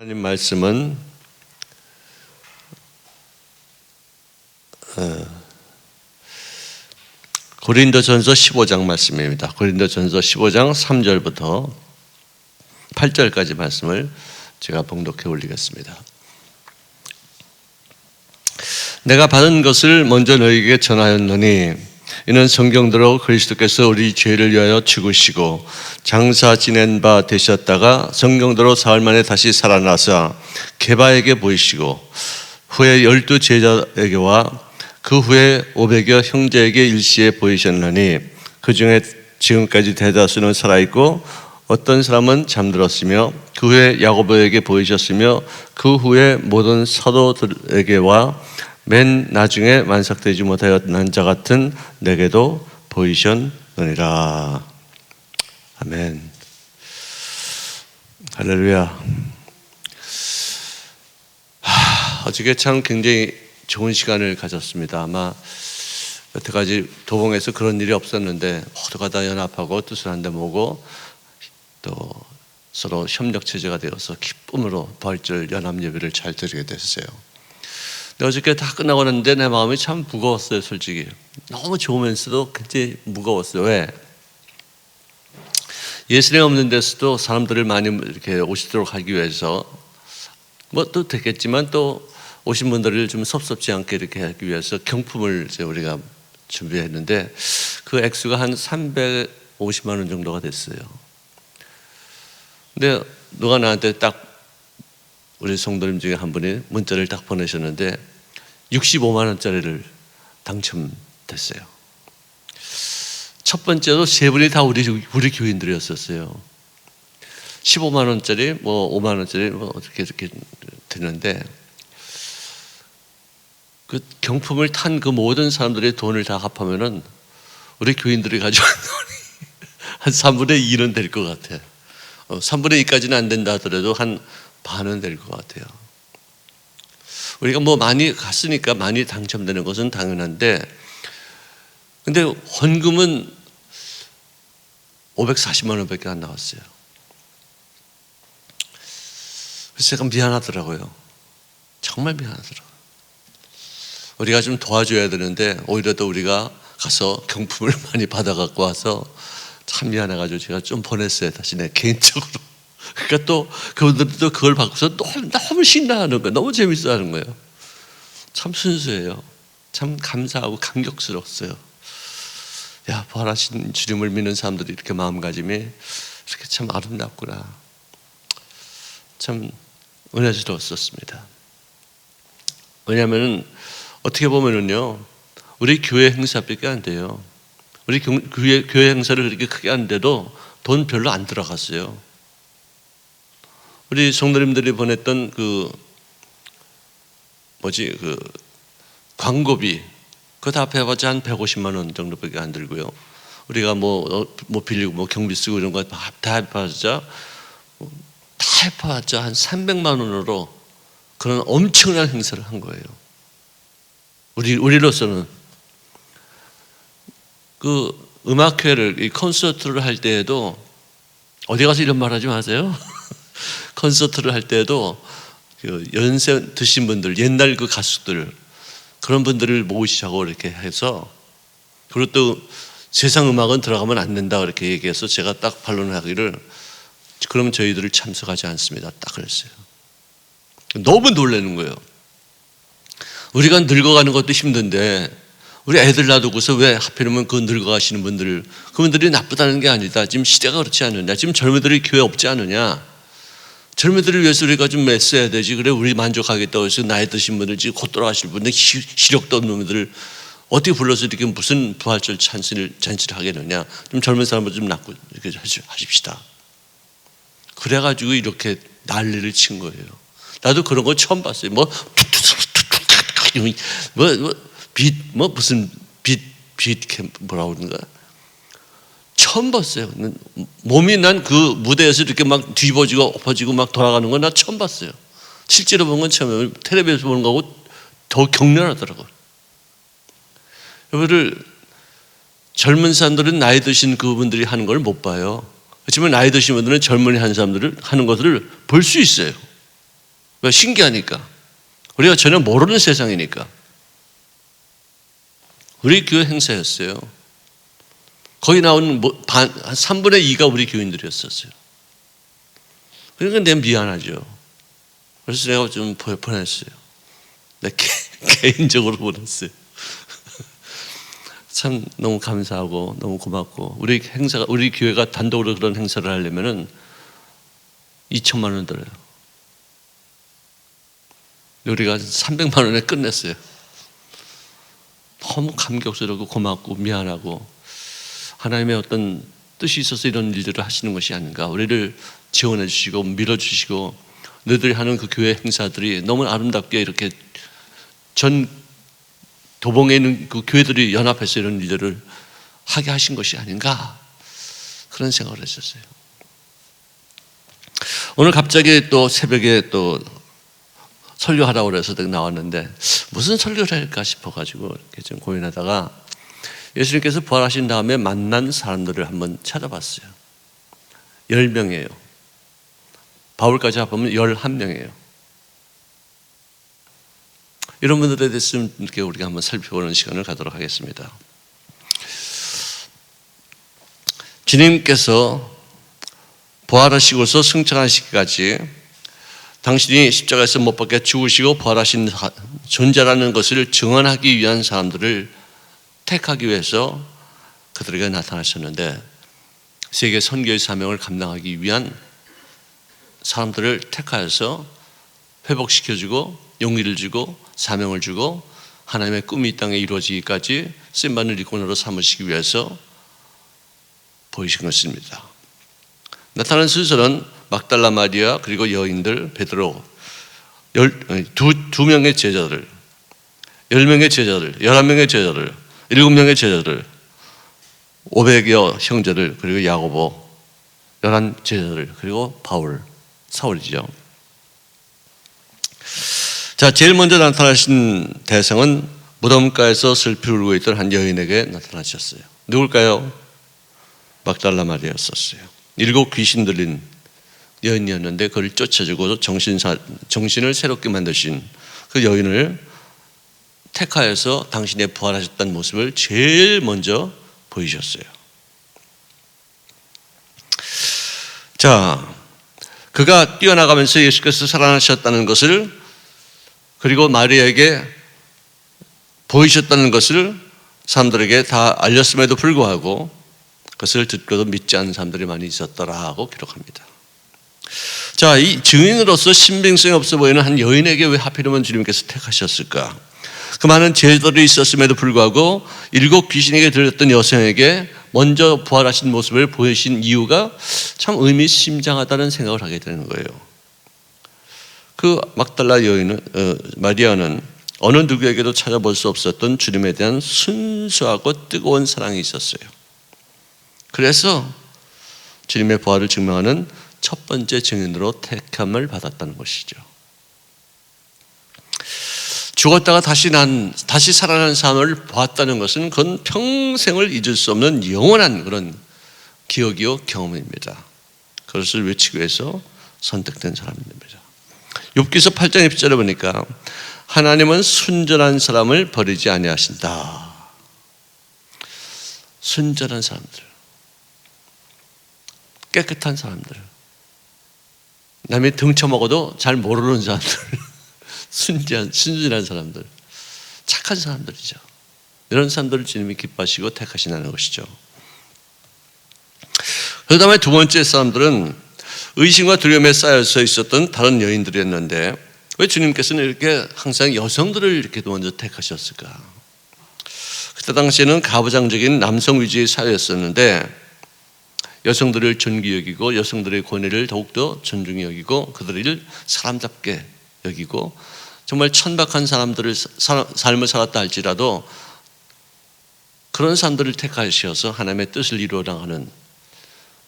하나님 말씀은 어, 고린도전서 15장 말씀입니다. 고린도전서 15장 3절부터 8절까지 말씀을 제가 봉독해 올리겠습니다. 내가 받은 것을 먼저 너희에게 전하였노니 이는 성경대로 그리스도께서 우리 죄를 위하여 죽으시고 장사 지낸 바 되셨다가 성경대로 사흘 만에 다시 살아나사 개바에게 보이시고 후에 열두 제자에게와 그 후에 오백여 형제에게 일시에 보이셨나니 그 중에 지금까지 대다수는 살아있고 어떤 사람은 잠들었으며 그 후에 야고보에게 보이셨으며 그 후에 모든 사도들에게와 맨 나중에 만삭되지 못하였는 자 같은 내게도 보이셨느니라. 아멘. 할렐루야. 하, 어저께 참 굉장히 좋은 시간을 가졌습니다. 아마 여태까지 도봉에서 그런 일이 없었는데 모두가 다 연합하고 뜻을 한데 모고 또 서로 협력 체제가 되어서 기쁨으로 부활절 연합 예배를 잘 드리게 됐어요. 어저께 다 끝나고 났는데 내 마음이 참 무거웠어요, 솔직히. 너무 좋으면서도 굉장히 무거웠어요. 왜? 예수님 없는 데서도 사람들을 많이 이렇게 오시도록 하기 위해서 뭐또 되겠지만 또 오신 분들을 좀 섭섭지 않게 이렇게 하기 위해서 경품을 이제 우리가 준비했는데 그 액수가 한 350만 원 정도가 됐어요. 근데 누가 나한테 딱 우리 성도님 중에 한 분이 문자를 딱 보내셨는데 65만 원짜리를 당첨됐어요. 첫 번째로 세 분이 다 우리 우리 교인들이었었어요. 15만 원짜리, 뭐 5만 원짜리, 뭐 어떻게 이렇게 되는데 그 경품을 탄 그 모든 사람들의 돈을 다 합하면은 우리 교인들이 가져온 돈이 한 3분의 2는 될 것 같아요. 어, 3분의 2까지는 안 된다 하더라도 한 반은 될 것 같아요. 우리가 뭐 많이 갔으니까 많이 당첨되는 것은 당연한데, 근데 헌금은 540만 원밖에 안 나왔어요. 그래서 제가 미안하더라고요. 정말 미안하더라고요. 우리가 좀 도와줘야 되는데, 오히려 더 우리가 가서 경품을 많이 받아갖고 와서 참 미안해가지고 제가 좀 보냈어요. 다시 내 개인적으로. 그러니까 또 그분들도 그걸 받고서 너무, 너무 신나하는 거예요. 너무 재밌어하는 거예요. 참 순수해요. 참 감사하고 감격스럽어요. 야 부활하신 주님을 믿는 사람들이 이렇게 마음가짐이 이렇게 참 아름답구나. 참 은혜스러웠었습니다. 왜냐하면 어떻게 보면은요, 우리 교회 행사밖에 안 돼요. 우리 교회, 교회 행사를 그렇게 크게 하는데도 돈 별로 안 들어갔어요. 우리 성도님들이 보냈던 그 뭐지 그 광고비 그거 다 합해봤자 한 150만 원 정도밖에 안 들고요. 우리가 뭐뭐 뭐 빌리고 뭐 경비 쓰고 이런 거다 해봤자 다 해봤자 한 300만 원으로 그런 엄청난 행사를 한 거예요. 우리 우리로서는 그 음악회를 이 콘서트를 할 때에도 어디 가서 이런 말 하지 마세요. 콘서트를 할 때도 그 연세 드신 분들, 옛날 그 가수들 그런 분들을 모으시자고 이렇게 해서 그리고 또 세상 음악은 들어가면 안 된다 이렇게 얘기해서 제가 딱 반론하기를 그러면 저희들을 참석하지 않습니다. 딱 그랬어요. 너무 놀라는 거예요. 우리가 늙어가는 것도 힘든데 우리 애들 놔두고서 왜 하필이면 그 늙어가시는 분들 그분들이 나쁘다는 게 아니다. 지금 시대가 그렇지 않느냐. 지금 젊은들이 교회 없지 않느냐. 젊은 들을 위해서 우리가 좀 애써야 되지. 그래, 우리 만족하겠다고 해서 나이 드신 분들, 곧 돌아가실 분들, 시력도 없는 분들을 어떻게 불러서 이렇게 무슨 부활절 잔치를, 잔치를 하겠느냐. 좀 젊은 사람을 좀 낳고 이렇게 하십시다. 그래가지고 이렇게 난리를 친 거예요. 나도 그런 거 처음 봤어요. 뭐, 뭐, 뭐, 빛, 뭐, 무슨 빛, 빛, 뭐라고 그러는가. 처음 봤어요. 몸이 난 그 무대에서 이렇게 막 뒤집어지고 엎어지고 막 돌아가는 건 나 처음 봤어요. 실제로 본 건 처음이에요. 텔레비에서 보는 거하고 더 격렬하더라고요. 여러분들 젊은 사람들은 나이 드신 그분들이 하는 걸 못 봐요. 그렇지만 나이 드신 분들은 젊은이 한 사람들을 하는 것을 볼 수 있어요. 왜 신기하니까. 우리가 전혀 모르는 세상이니까. 우리 교회 행사였어요. 거기 나오는 뭐 반, 한 3분의 2가 우리 교인들이었었어요. 그러니까 내가 미안하죠. 그래서 내가 좀 보- 보냈어요. 내 개, 개인적으로 보냈어요. 참 너무 감사하고 너무 고맙고 우리 행사가 우리 교회가 단독으로 그런 행사를 하려면은 2천만 원 들어요. 우리가 300만 원에 끝냈어요. 너무 감격스럽고 고맙고 미안하고 하나님의 어떤 뜻이 있어서 이런 일들을 하시는 것이 아닌가. 우리를 지원해 주시고 밀어 주시고 너희들이 하는 그 교회 행사들이 너무 아름답게 이렇게 전 도봉에 있는 그 교회들이 연합해서 이런 일들을 하게 하신 것이 아닌가. 그런 생각을 했었어요. 오늘 갑자기 또 새벽에 또 설교하라고 그래서 나왔는데 무슨 설교를 할까 싶어가지고 이렇게 좀 고민하다가 예수님께서 부활하신 다음에 만난 사람들을 한번 찾아봤어요. 10명이에요. 바울까지 합하면 11명이에요. 이런 분들에 대해서 우리가 한번 살펴보는 시간을 갖도록 하겠습니다. 주님께서 부활하시고서 승천하시기까지 당신이 십자가에서 못 박혀 죽으시고 부활하신 존재라는 것을 증언하기 위한 사람들을 택하기 위해서 그들에게 나타나셨는데 세계 선교의 사명을 감당하기 위한 사람들을 택하여서 회복시켜주고 용기를 주고 사명을 주고 하나님의 꿈이 이 땅에 이루어지기까지 쓴바늘 일꾼으로 삼으시기 위해서 보이신 것입니다. 나타난 순서는 막달라 마리아 그리고 여인들 베드로 두, 두 명의 제자들 열 명의 제자들 열한 명의 제자들 일곱 명의 제자들 500여 형제들 그리고 야고보 열한 제자들 그리고 바울 사울이죠. 자 제일 먼저 나타나신 대상은 무덤가에서 슬피 울고 있던 한 여인에게 나타나셨어요. 누굴까요? 막달라 마리아였었어요. 일곱 귀신 들린 여인이었는데 그를 쫓아주고 정신사, 정신을 새롭게 만드신 그 여인을 택하여서 당신의 부활하셨다는 모습을 제일 먼저 보이셨어요. 자, 그가 뛰어나가면서 예수께서 살아나셨다는 것을 그리고 마리아에게 보이셨다는 것을 사람들에게 다 알렸음에도 불구하고 그것을 듣고도 믿지 않는 사람들이 많이 있었더라고 기록합니다. 자, 이 증인으로서 신빙성이 없어 보이는 한 여인에게 왜 하필이면 주님께서 택하셨을까? 그 많은 제자들이 있었음에도 불구하고 일곱 귀신에게 들렸던 여성에게 먼저 부활하신 모습을 보이신 이유가 참 의미심장하다는 생각을 하게 되는 거예요. 그 막달라 여인은 어, 마리아는 어느 누구에게도 찾아볼 수 없었던 주님에 대한 순수하고 뜨거운 사랑이 있었어요. 그래서 주님의 부활을 증명하는 첫 번째 증인으로 택함을 받았다는 것이죠. 죽었다가 다시 난 다시 살아난 삶을 보았다는 것은 그건 평생을 잊을 수 없는 영원한 그런 기억이요 경험입니다. 그것을 외치기 위해서 선택된 사람입니다. 욥기서 8장 1절에 보니까 하나님은 순전한 사람을 버리지 아니하신다. 순전한 사람들, 깨끗한 사람들, 남이 등쳐먹어도 잘 모르는 사람들, 순진한, 순진한 사람들, 착한 사람들이죠. 이런 사람들을 주님이 기뻐하시고 택하신다는 것이죠. 그 다음에 두 번째 사람들은 의심과 두려움에 쌓여서 있었던 다른 여인들이었는데 왜 주님께서는 이렇게 항상 여성들을 이렇게 먼저 택하셨을까? 그때 당시에는 가부장적인 남성 위주의 사회였었는데 여성들을 존귀 여기고 여성들의 권위를 더욱더 존중히 여기고 그들을 사람답게 여기고 정말 천박한 사람들을 삶을 살았다 할지라도 그런 사람들을 택하셔서 하나님의 뜻을 이루어 나가는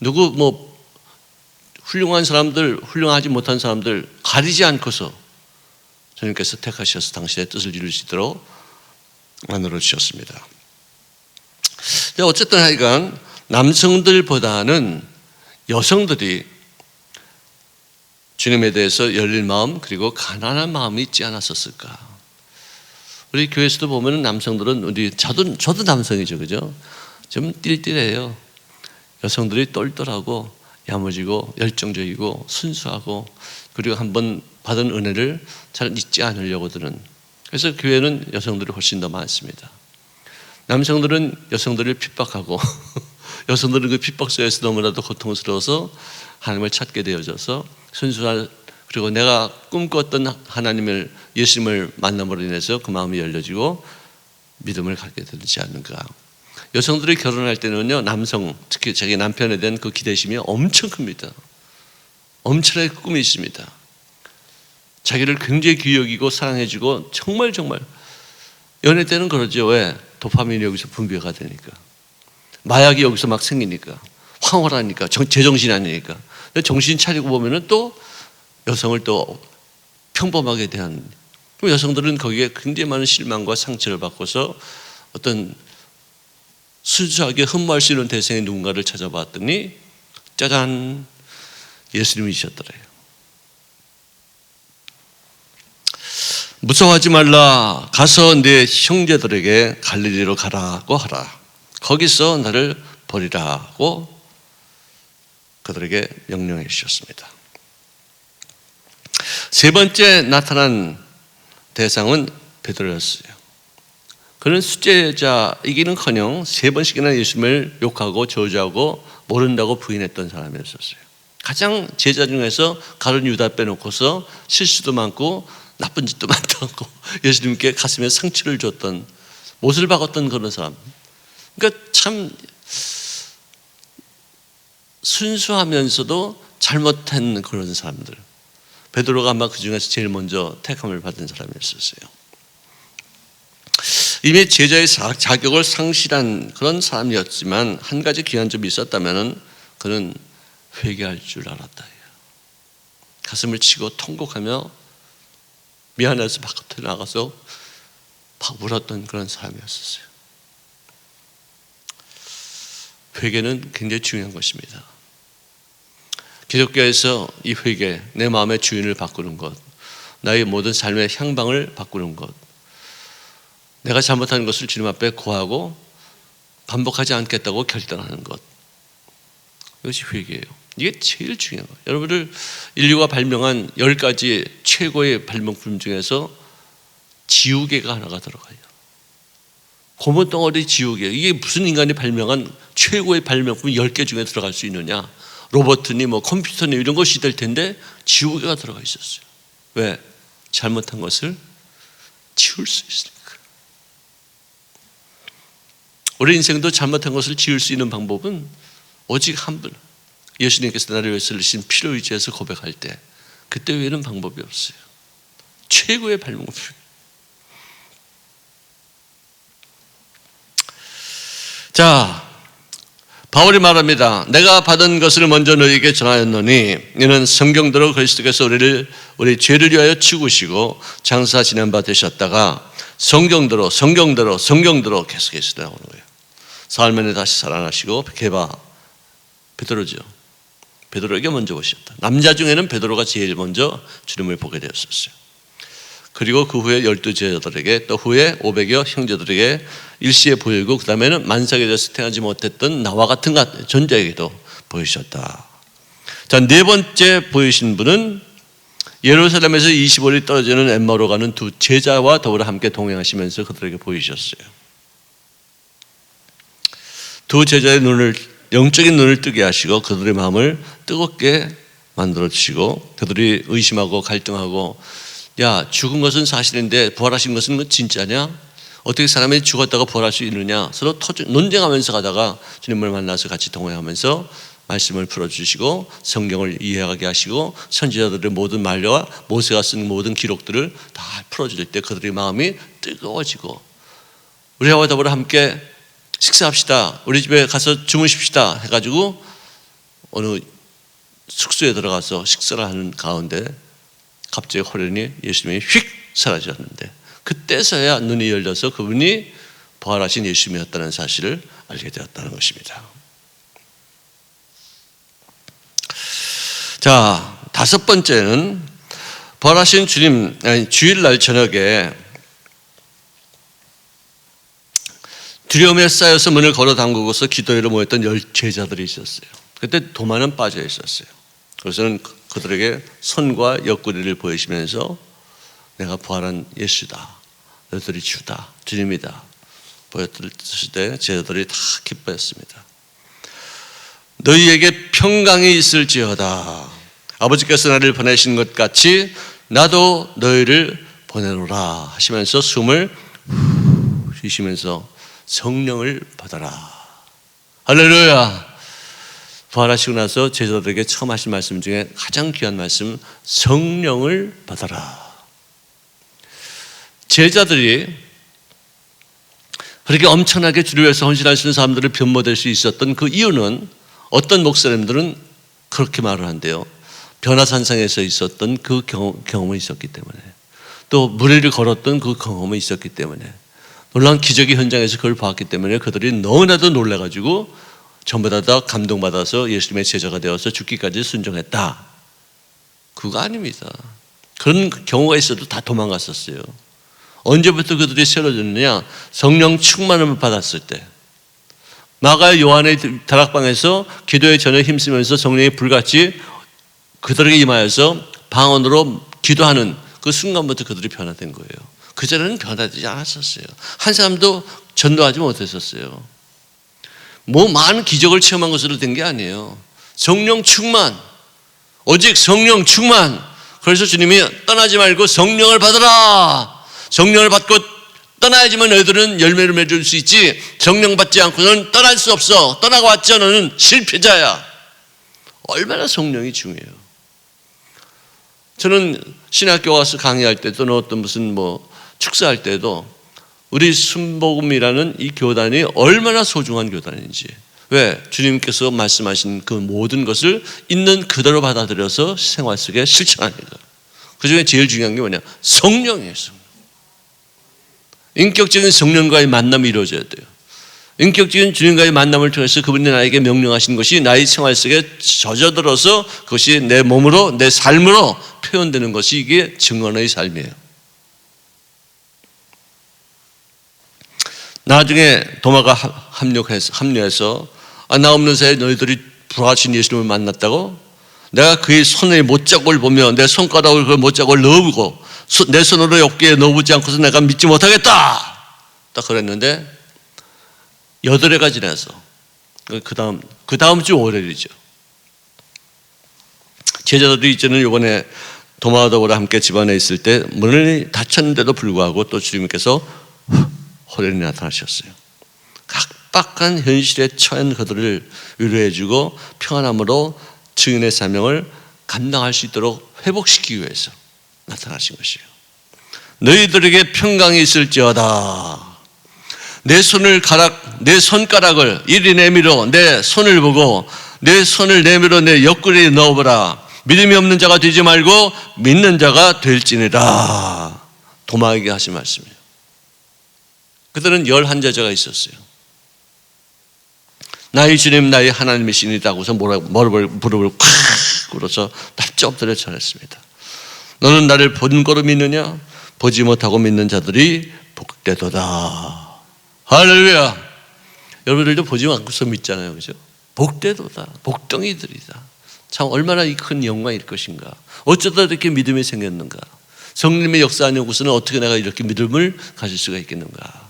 누구 뭐 훌륭한 사람들 훌륭하지 못한 사람들 가리지 않고서 주님께서 택하셔서 당신의 뜻을 이루시도록 만들어 주셨습니다. 어쨌든 하여간 남성들보다는 여성들이 주님에 대해서 열린 마음 그리고 가난한 마음이 있지 않았었을까? 우리 교회에서도 보면 남성들은 우리 저도 저도 남성이죠, 그죠? 좀 띨띨해요. 여성들이 똘똘하고 야무지고 열정적이고 순수하고 그리고 한번 받은 은혜를 잘 잊지 않으려고 드는 그래서 교회는 여성들이 훨씬 더 많습니다. 남성들은 여성들을 핍박하고 여성들은 그 핍박 속에서 너무나도 고통스러워서 하나님을 찾게 되어져서 순수한 그리고 내가 꿈꿨던 하나님을 예수님을 만남으로 인해서 그 마음이 열려지고 믿음을 갖게 되지 않는가. 여성들이 결혼할 때는요 남성 특히 자기 남편에 대한 그 기대심이 엄청 큽니다. 엄청나게 꿈이 있습니다. 자기를 굉장히 귀여기고 사랑해주고 정말 정말 연애 때는 그러죠. 왜? 도파민이 여기서 분비가 되니까. 마약이 여기서 막 생기니까. 황홀하니까. 정, 제정신이 아니니까. 정신 차리고 보면은 또 여성을 또 평범하게 대한. 그럼 여성들은 거기에 굉장히 많은 실망과 상처를 받고서 어떤 순수하게 흠모할 수 있는 대상의 누군가를 찾아봤더니 짜잔 예수님이셨더래요. 무서워하지 말라. 가서 내 형제들에게 갈릴리로 가라고 하라. 거기서 나를 버리라고 그들에게 명령해 주셨습니다. 세 번째 나타난 대상은 베드로였어요. 그는 수제자이기는커녕 세 번씩이나 예수님을 욕하고 저주하고 모른다고 부인했던 사람이었었어요. 가장 제자 중에서 가룟 유다 빼놓고서 실수도 많고 나쁜 짓도 많다고 예수님께 가슴에 상처를 줬던 못을 박았던 그런 사람. 그러니까 참 순수하면서도 잘못한 그런 사람들. 베드로가 아마 그 중에서 제일 먼저 택함을 받은 사람이었어요. 이미 제자의 자격을 상실한 그런 사람이었지만 한 가지 귀한 점이 있었다면 그는 회개할 줄 알았다. 가슴을 치고 통곡하며 미안해서 바깥에 나가서 막 울었던 그런 사람이었어요. 회개는 굉장히 중요한 것입니다. 기독교에서 이 회개, 내 마음의 주인을 바꾸는 것, 나의 모든 삶의 향방을 바꾸는 것, 내가 잘못한 것을 주님 앞에 고하고 반복하지 않겠다고 결단하는 것, 이것이 회개예요. 이게 제일 중요한 거예요. 여러분들 인류가 발명한 열 가지 최고의 발명품 중에서 지우개가 하나가 들어가요. 고무 덩어리 지우개. 이게 무슨 인간이 발명한 최고의 발명품 10개 중에 들어갈 수 있느냐? 로버트니 뭐 컴퓨터니 이런 것이 될 텐데 지우개가 들어가 있었어요. 왜? 잘못한 것을 지울 수 있으니까. 우리 인생도 잘못한 것을 지울 수 있는 방법은 오직 한 분. 예수님께서 나를 위해서 흘리신 피를 의지해서 고백할 때 그때 외에는 방법이 없어요. 최고의 발명품. 자, 바울이 말합니다. 내가 받은 것을 먼저 너에게 전하였노니 이는 성경대로 그리스도께서 우리를 우리 죄를 위하여 죽으시고 장사 지낸 바 되셨다가 성경대로 성경대로 성경대로 계속해서 나오는 거예요. 사흘 만에 다시 살아나시고 개바 베드로죠. 베드로에게 먼저 오셨다. 남자 중에는 베드로가 제일 먼저 주님을 보게 되었었어요. 그리고 그 후에 열두 제자들에게 또 후에 오백여 형제들에게 일시에 보이고 그 다음에는 만삭에 대해서 태어나지 못했던 나와 같은 존재에게도 보이셨다. 자, 네 번째 보이신 분은 예루살렘에서 25리 떨어지는 엠마로 가는 두 제자와 더불어 함께 동행하시면서 그들에게 보이셨어요. 두 제자의 눈을 영적인 눈을 뜨게 하시고 그들의 마음을 뜨겁게 만들어 주시고 그들이 의심하고 갈등하고 야 죽은 것은 사실인데 부활하신 것은 진짜냐? 어떻게 사람이 죽었다가 부활할 수 있느냐? 서로 터주, 논쟁하면서 가다가 주님을 만나서 같이 동행하면서 말씀을 풀어주시고 성경을 이해하게 하시고 선지자들의 모든 말과 모세가 쓴 모든 기록들을 다 풀어줄 때 그들의 마음이 뜨거워지고 우리와 더불어 함께 식사합시다. 우리 집에 가서 주무십시다. 해가지고 어느 숙소에 들어가서 식사를 하는 가운데 갑자기 호련히 예수님이 휙 사라졌는데 그때서야 눈이 열려서 그분이 부활하신 예수님이었다는 사실을 알게 되었다는 것입니다. 자, 다섯 번째는 부활하신 주님 아니, 주일날 저녁에 두려움에 쌓여서 문을 걸어 담그고서 기도회로 모였던 열 제자들이 있었어요. 그때 도마는 빠져 있었어요. 그래서는 그- 그들에게 손과 옆구리를 보이시면서 내가 부활한 예수다. 너희들이 주다. 주님이다. 보여드렸을 때 제자들이 다 기뻐했습니다. 너희에게 평강이 있을지어다. 아버지께서 나를 보내신 것 같이 나도 너희를 보내노라 하시면서 숨을 후 쉬시면서 성령을 받아라. 할렐루야. 부활하시고 나서 제자들에게 처음 하신 말씀 중에 가장 귀한 말씀 성령을 받아라. 제자들이 그렇게 엄청나게 위해서 헌신하시는 사람들을 변모될 수 있었던 그 이유는 어떤 목사님들은 그렇게 말을 한대요. 변화산상에서 있었던 그 경험, 경험이 있었기 때문에 또 무리를 걸었던 그 경험이 있었기 때문에 놀라운 기적의 현장에서 그걸 봤기 때문에 그들이 너무나도 놀래가지고 전부 다, 다 감동받아서 예수님의 제자가 되어서 죽기까지 순종했다. 그거 아닙니다. 그런 경우가 있어도 다 도망갔었어요. 언제부터 그들이 세워졌느냐? 성령 충만함을 받았을 때. 마가 요한의 다락방에서 기도에 전혀 힘쓰면서 성령이 불같이 그들에게 임하여서 방언으로 기도하는 그 순간부터 그들이 변화된 거예요. 그전에는 변화되지 않았었어요. 한 사람도 전도하지 못했었어요. 뭐 많은 기적을 체험한 것으로 된 게 아니에요. 성령 충만. 오직 성령 충만. 그래서 주님이 떠나지 말고 성령을 받으라. 성령을 받고 떠나야지만 너희들은 열매를 맺을 수 있지. 성령 받지 않고는 떠날 수 없어. 떠나고 왔자 너는 실패자야. 얼마나 성령이 중요해요. 저는 신학교 와서 강의할 때 또는 어떤 무슨 뭐 축사할 때도 우리 순복음이라는 이 교단이 얼마나 소중한 교단인지 왜 주님께서 말씀하신 그 모든 것을 있는 그대로 받아들여서 생활 속에 실천합니다. 그 중에 제일 중요한 게 뭐냐? 성령이에요. 성령. 인격적인 성령과의 만남이 이루어져야 돼요. 인격적인 주님과의 만남을 통해서 그분이 나에게 명령하신 것이 나의 생활 속에 젖어들어서 그것이 내 몸으로 내 삶으로 표현되는 것이 이게 증언의 삶이에요. 나중에 도마가 합력해서, 합류해서 아, 나 없는 사이에 너희들이 부하신 예수님을 만났다고? 내가 그의 손의 못자국을 보며 내 손가락을 그 못자국을 넣어보고 내 손으로 어깨에 넣어보지 않고서 내가 믿지 못하겠다. 딱 그랬는데 여덟 해가 지나서 그 다음 그 다음 주 월요일이죠. 제자들이 이제는 이번에 도마더보라 함께 집안에 있을 때 문을 닫혔는데도 불구하고 또 주님께서 호련히 나타나셨어요. 각박한 현실에 처한 그들을 위로해주고 평안함으로 증인의 사명을 감당할 수 있도록 회복시키기 위해서 나타나신 것이에요. 너희들에게 평강이 있을지어다. 내 손을 가락, 내 손가락을 이리 내밀어 내 손을 보고 내 손을 내밀어 내 옆구리에 넣어보라. 믿음이 없는 자가 되지 말고 믿는 자가 될지니라. 도마에게 하신 말씀이에요. 그들은 열한 제자가 있었어요. 나의 주님, 나의 하나님이시니다고서 무릎을, 무릎을 콱 꿇어서 납작 엎드려 전했습니다. 너는 나를 본 거로 믿느냐? 보지 못하고 믿는 자들이 복되도다. 할렐루야. 여러분들도 보지 않고서 믿잖아요. 그죠? 복되도다. 복덩이들이다. 참 얼마나 이 큰 영광일 것인가. 어쩌다 이렇게 믿음이 생겼는가. 성님의 역사 아니고서는 어떻게 내가 이렇게 믿음을 가질 수가 있겠는가.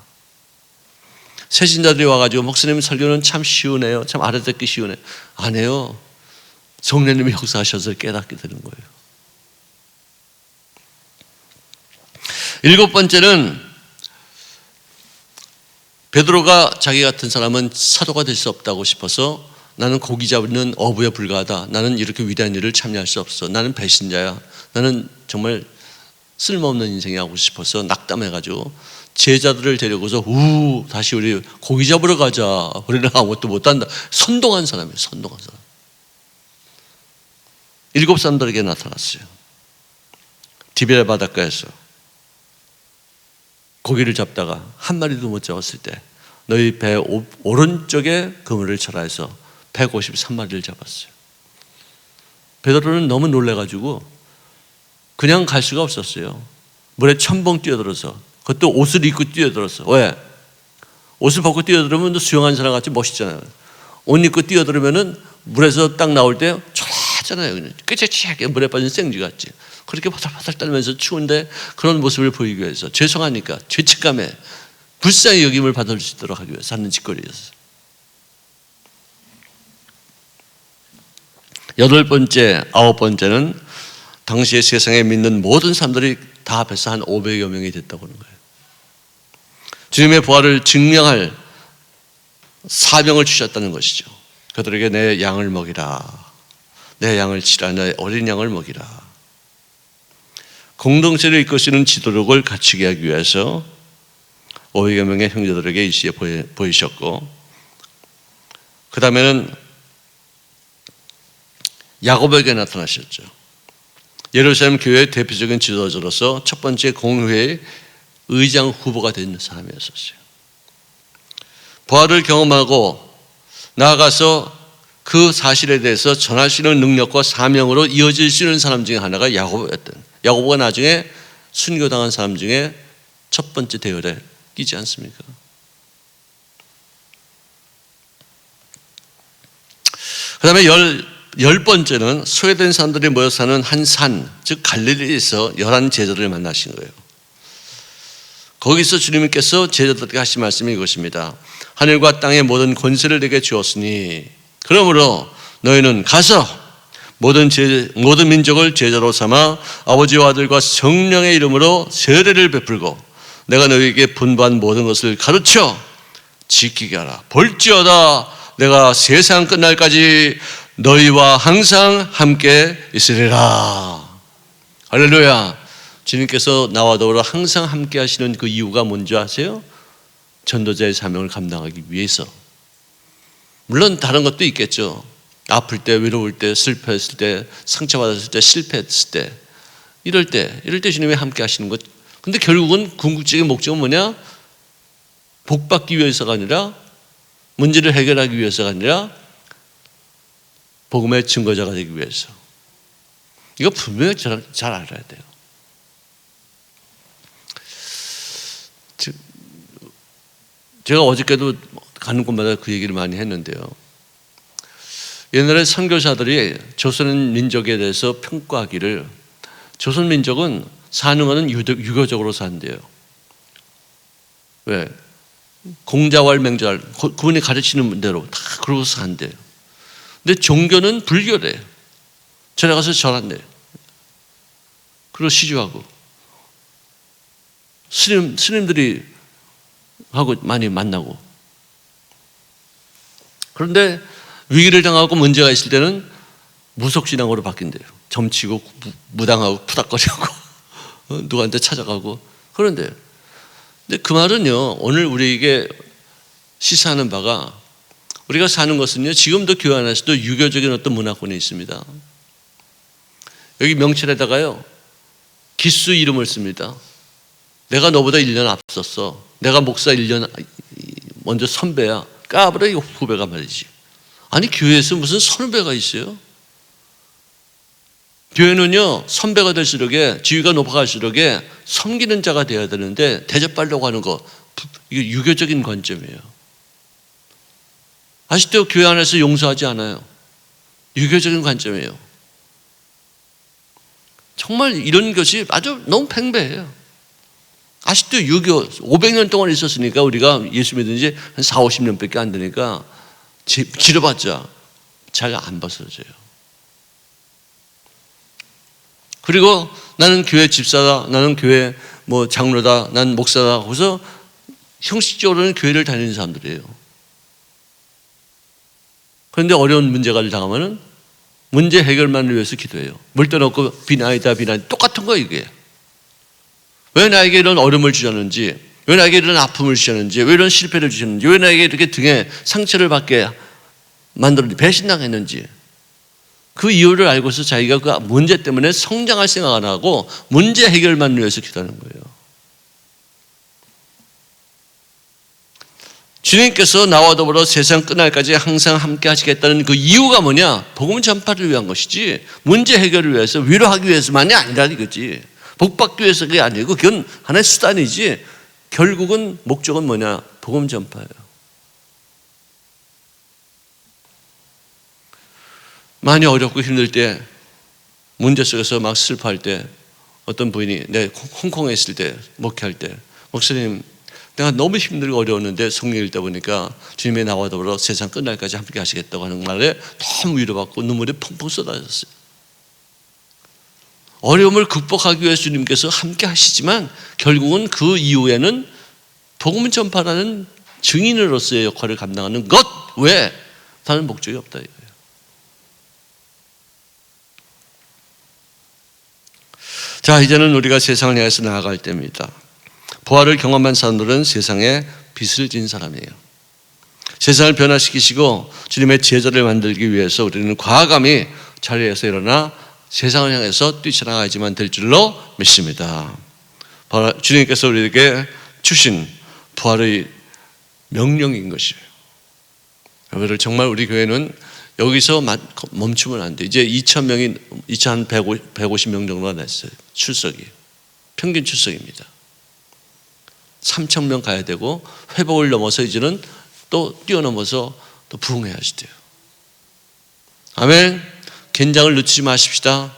새신자들이 와가지고 목사님 설교는 참 쉬우네요. 참 알아듣기 쉬우네. 안 해요. 성령님이 역사하셔서 깨닫게 되는 거예요. 일곱 번째는 베드로가 자기 같은 사람은 사도가 될 수 없다고 싶어서 나는 고기 잡는 어부에 불과하다. 나는 이렇게 위대한 일을 참여할 수 없어. 나는 배신자야. 나는 정말 쓸모없는 인생이 하고 싶어서 낙담해가지고 제자들을 데리고서 우 다시 우리 고기 잡으러 가자. 우리는 아무것도 못한다. 선동한 사람이에요. 선동한 사람. 일곱 사람들에게 나타났어요. 디베라 바닷가에서 고기를 잡다가 한 마리도 못 잡았을 때 너희 배 오른쪽에 그물을 쳐라 해서 153마리를 잡았어요. 베드로는 너무 놀래가지고 그냥 갈 수가 없었어요. 물에 첨벙 뛰어들어서 그것도 옷을 입고 뛰어들었어. 왜? 옷을 벗고 뛰어들으면 수영한 사람 같이 멋있잖아요. 옷 입고 뛰어들으면은 물에서 딱 나올 때. 그냥 꾀째치하게 물에 빠진 생쥐 같지. 그렇게 바들바들 떨면서 추운데 그런 모습을 보이기 위해서 죄송하니까 죄책감에 불쌍히 여김을 받을 수 있도록 하기 위해서 하는 짓거리였어요. 여덟 번째, 아홉 번째는 당시에 세상에 믿는 모든 사람들이 다 합해서 한 500여 명이 됐다고 하는 거예요. 주님의 부활을 증명할 사명을 주셨다는 것이죠. 그들에게 내 양을 먹이라. 내 양을 치라. 내 어린 양을 먹이라. 공동체를 이끄시는 지도력을 갖추게 하기 위해서 500여 명의 형제들에게 이 시에 보이셨고 그 다음에는 야곱에게 나타나셨죠. 예루살렘 교회의 대표적인 지도자로서 첫 번째 공회의 의장 후보가 된 사람이었었어요. 부활을 경험하고 나아가서 그 사실에 대해서 전할 수 있는 능력과 사명으로 이어질 수 있는 사람 중에 하나가 야고보였던 야고보가 나중에 순교당한 사람 중에 첫 번째 대열에 끼지 않습니까? 그 다음에 열, 열 번째는 소외된 사람들이 모여 사는 한 산, 즉 갈릴리에서 열한 제자들을 만나신 거예요. 거기서 주님께서 제자들에게 하신 말씀이 이것입니다. 하늘과 땅의 모든 권세를 내게 주었으니 그러므로 너희는 가서 모든 제, 모든 민족을 제자로 삼아 아버지와 아들과 성령의 이름으로 세례를 베풀고 내가 너희에게 분부한 모든 것을 가르쳐 지키게 하라. 볼지어다 내가 세상 끝날까지 너희와 항상 함께 있으리라. 할렐루야. 주님께서 나와 더불어 항상 함께 하시는 그 이유가 뭔지 아세요? 전도자의 사명을 감당하기 위해서. 물론 다른 것도 있겠죠. 아플 때, 외로울 때, 슬퍼했을 때, 상처받았을 때, 실패했을 때, 이럴 때, 이럴 때 주님이 함께 하시는 것. 근데 결국은 궁극적인 목적은 뭐냐? 복 받기 위해서가 아니라, 문제를 해결하기 위해서가 아니라, 복음의 증거자가 되기 위해서. 이거 분명히 잘, 잘 알아야 돼요. 제가 어저께도 가는 곳마다 그 얘기를 많이 했는데요. 옛날에 선교사들이 조선 민족에 대해서 평가하기를 조선 민족은 사는 것은 유교적으로 산대요. 왜? 공자왈 맹자왈 그분이 가르치는 대로 다 그러고 산대요. 근데 종교는 불교래요. 전에 가서 절한대요. 그리고 시주하고 스님 스님들이 하고 많이 만나고 그런데 위기를 당하고 문제가 있을 때는 무속신앙으로 바뀐대요. 점치고 무당하고 푸닥거리고 어, 누구한테 찾아가고 그런데 근데 그 말은요 오늘 우리에게 시사하는 바가 우리가 사는 것은요 지금도 교회 안에서도 유교적인 어떤 문화권이 있습니다. 여기 명찰에다가요 기수 이름을 씁니다. 내가 너보다 1년 앞섰어. 내가 목사 1년 먼저 선배야. 까불어 이거 후배가 말이지. 아니 교회에서 무슨 선배가 있어요? 교회는요 선배가 될수록에 지위가 높아갈수록에 섬기는 자가 되어야 되는데 대접받려고 하는 거 이게 유교적인 관점이에요. 아직도 교회 안에서 용서하지 않아요. 유교적인 관점이에요. 정말 이런 것이 아주 너무 팽배해요. 아직도 유교 500년 동안 있었으니까 우리가 예수 믿은 지 한 4, 50년밖에 안 되니까 지려봤자 잘 안 벗어져요. 그리고 나는 교회 집사다, 나는 교회 뭐 장로다, 난 목사다. 그래서 형식적으로는 교회를 다니는 사람들이에요. 그런데 어려운 문제가 당하면은 문제 해결만을 위해서 기도해요. 물 떠놓고 비나이다 비나이 똑같은 거 이게. 왜 나에게 이런 어려움을 주셨는지, 왜 나에게 이런 아픔을 주셨는지, 왜 이런 실패를 주셨는지, 왜 나에게 이렇게 등에 상처를 받게 만들었는지, 배신당했는지, 그 이유를 알고서 자기가 그 문제 때문에 성장할 생각 안 하고 문제 해결만 위해서 기도하는 거예요. 주님께서 나와 더불어 세상 끝날까지 항상 함께 하시겠다는 그 이유가 뭐냐? 복음 전파를 위한 것이지 문제 해결을 위해서 위로하기 위해서만이 아니라 이거지. 복 받기 위해서 그게 아니고 그건 하나의 수단이지 결국은 목적은 뭐냐? 복음 전파예요. 많이 어렵고 힘들 때 문제 속에서 막 슬퍼할 때 어떤 부인이 내 홍콩에 있을 때 목회할 때 목사님 내가 너무 힘들고 어려웠는데 성령 읽다 보니까 주님의 나와 더불어 세상 끝날까지 함께 하시겠다고 하는 말에 너무 위로받고 눈물이 펑펑 쏟아졌어요. 어려움을 극복하기 위해서 주님께서 함께 하시지만 결국은 그 이후에는 복음 전파라는 증인으로서의 역할을 감당하는 것 외에 다른 목적이 없다 이거예요. 자, 이제는 우리가 세상을 향해서 나아갈 때입니다. 부활을 경험한 사람들은 세상에 빛을 진 사람이에요. 세상을 변화시키시고 주님의 제자를 만들기 위해서 우리는 과감히 자리에서 일어나 세상을 향해서 뛰쳐나가야지만 될 줄로 믿습니다. 주님께서 우리에게 주신 부활의 명령인 것이에요. 여러분 정말 우리 교회는 여기서 멈추면 안 돼. 이제 2천 명이 2,150명 정도가 됐어요. 출석이 평균 출석입니다. 3천 명 가야 되고 회복을 넘어서 이제는 또 뛰어넘어서 또 부흥해야지 돼요. 아멘. 긴장을 늦추지 마십시다.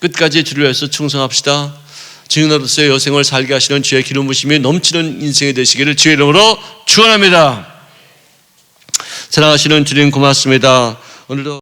끝까지 주를 위해서 충성합시다. 증인으로서의 여생을 살게 하시는 주의 기름 부심이 넘치는 인생이 되시기를 주의 이름으로 축원합니다. 사랑하시는 주님 고맙습니다. 오늘도